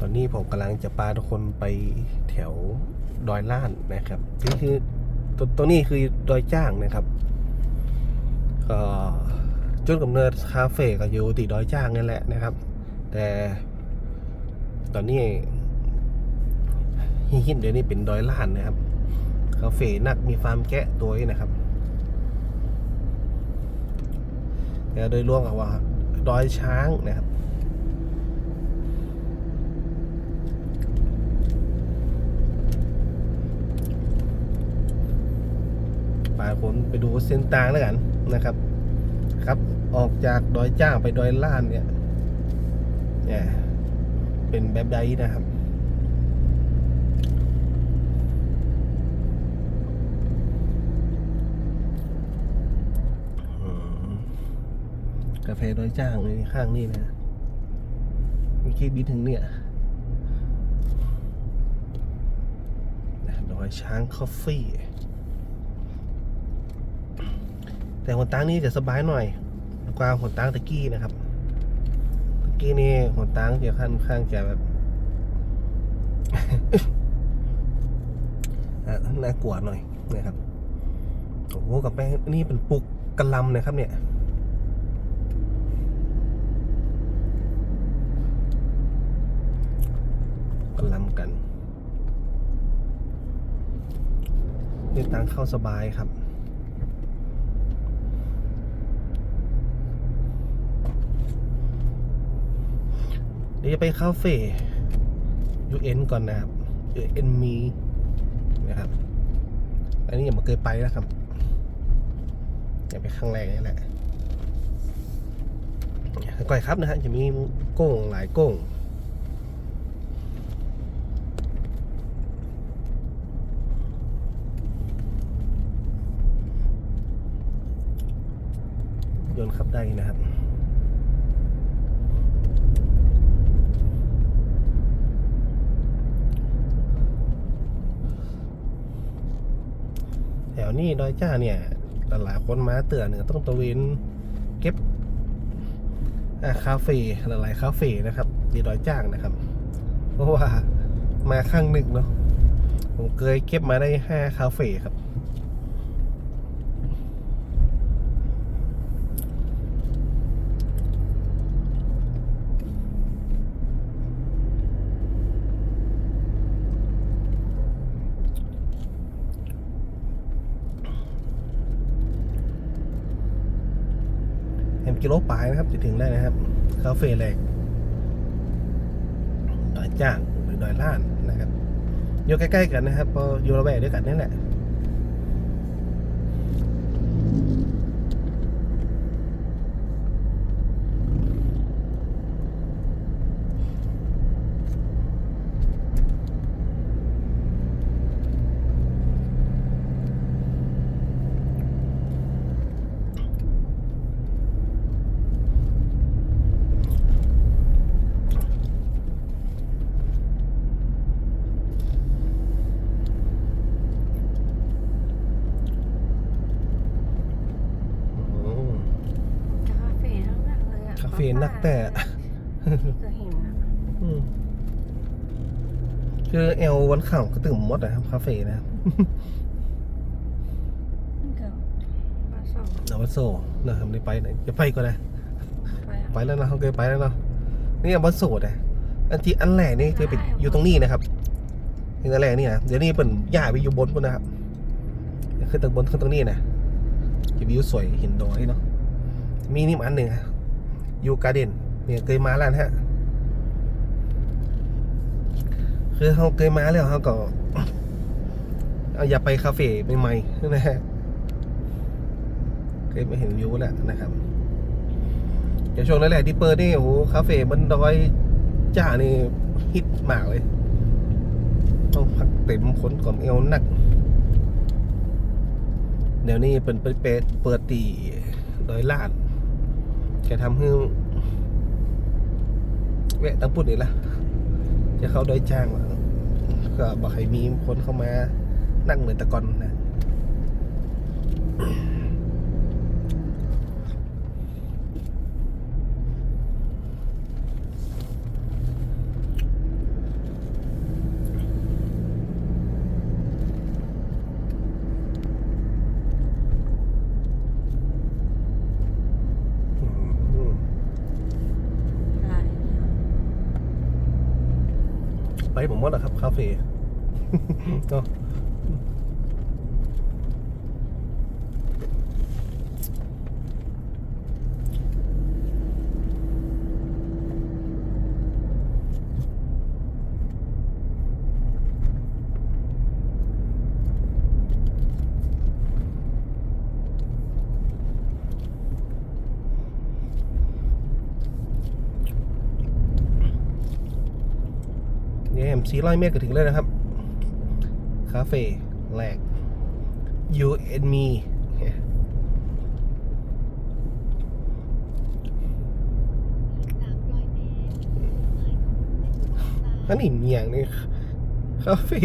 ตอนนี้ผมกำลังจะพาทุกคนไปแถวดอยล้านนะครับนี่คือตตัวนี้คือดอยจ้างนะครับ ก็จุดกำเนิดคาเฟ่ก็อยู่ที่ดอยจ้างนั่นแหละนะครับ แต่ตอนนี้ฮิตเดี๋ยวนี้เป็นดอยล้านนะครับคาเฟ่นักมีฟาร์มแกะตัวนี้นะครับแต่โดยรวมกับว่าดอยช้างนะครับ ปาผมไปดูเส้นทางแล้วกันนะครับ ครับออกจากดอยจ้างไปดอยล้านเนี่ยเนี่ยเป็นแบบใดนะครับกาแฟดอยจ้างเลยข้างนี่นะมีคิดบินถึงเนี่ยดอยช้างคอฟฟี่ แต่หัวตังนี่จะสบายหน่อยกว่าหัวตังตะกี้นะครับตะกี้นี่หัวตังจะค่อนข้างจะแบบอะน่ากลัวหน่อยนะครับโอ้โหกับแป้งนี่เป็นปุกกระลำนะครับ เนี่ยกระลำกันนี่ตังเข้าสบายครับ เดี๋ยวจะไปคาเฟ่ยูเอ็นก่อนนะครับยูเอ็นมีนะครับ อันนี้อยังไม่เคยไปนะครับ อย่าไปครั้งแรกนี่แหละก่อยครับนะฮะจะมีโก้งหลายโก้งยนต์ขับได้นะครับ วนี้ดอยจ้าเนี่ยหลายๆคนมาเตือนเนี่ยต้องตะเวนเก็บคาเฟ่หลายๆคาเฟ่นะครับดีดอยจ้างนะครับ เพราะว่ามาข้างหนึ่งเนาะผมเคยเก็บมาได้ห้าคาเฟ่ครับ กิโลปลายนะครับ จะถึงได้นะครับคาเฟ่แรกดอยจ้างหรือดอยล้านนะครับอยู่ใกล้ๆกันนะครับอยู่ระแวกเด้วยวกันนี่แหละ อืม คาเฟ่ทั้งนั้นเลยอะ คาเฟ่นักแต่ที่เคยเห็นอะอืมคือเอลวันข่าวก็ตื่นหมดนะครับคาเฟ่นะครับมันเกิดมาสองนวัดโซนะครับได้ไปไหนจะไปก็ได้ไปอะไปแล้วนะเขาเคยไปแล้วเนาะนี่วัดโสดอะอันที่อันแรกนี่เคยไปอยู่ตรงนี้นะครับนี่อันแรกนี่นะเดี๋ยวนี้เป็นย้ายไปอยู่บนบนนะครับขึ้นตรงบนขึ้นตรงนี้นะจะวิวสวยเห็นดอยเนาะมีนี่อันหนึ่งอะอ ยูการ์เดนเนี่ยเคยมาแล้วนะฮะคือเขาเคยมาแล้วเขาก็เอาอย่าไปคาเฟ่ใหม่ๆนะฮะเคยมาเห็นวิวแล้วนะครับเดี๋ยวช่วงนั้นแหละที่เปิดนี่โอ้โหคาเฟ่บนดอยจ้านี่ฮิตมากเลยต้องพักเต็มคนก่อนเอวหนัก เดี๋ยวนี้เป็นเปิดเปิดเปิดตีดอยลาด จะทำให้แวะตั้งปุ่นนี่ละจะเข้าดอยจ้างว่ะก็บอกให้มีคนเข้ามานั่งเหมือนตะกอนนะ ผมหมดอะครับ คาเฟ่เแอมสี่ร้อยเมตรก็ถึงเลยนะครับ คาเฟ่แรก you and me อันนี้มีอย่างนี้คาเฟ่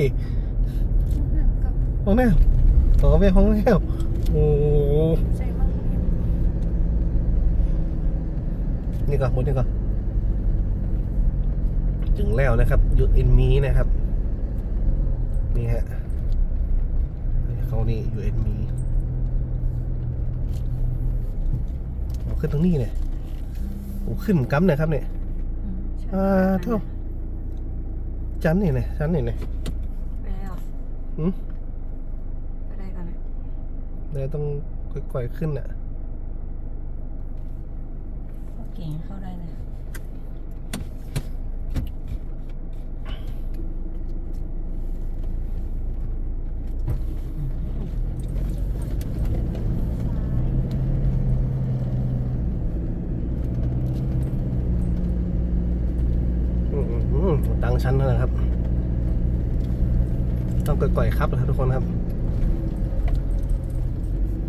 ก็ห้องน้ำต่อไปห้องน้ำโอ้โหใจมากนี่ก่อนหมดนี่ก่อน ถึงแล้วนะครับ you and me นะครับ นี่ฮะเขานี่ you and me เอาขึ้นตรงนี้เนี่ยโอ้ขึ้นกั๊มนะครับเนี่ยอ่าเท่าจันนี่เนี่ยจันนี่เนี่ยไปแล้วหืมไปได้ก่อนนะเดี๋ยวต้องค่อยๆขึ้นอะโอเคเข้าได้เลย อืมอืางชั้นนั่นนะครับ ต้องก่อยๆครับนะครับทุกคนครับ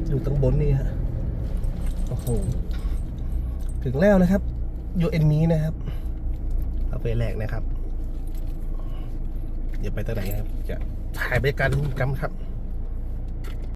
อยู่ตรงบนนี่ฮะโอ้โหถึงแล้วนะครับอยู่เอ็นมีนะครับ เอาไปแรกนะครับเดี๋ยวไปตรงไหนครับ จะถ่ายบรรยากาศกันครับ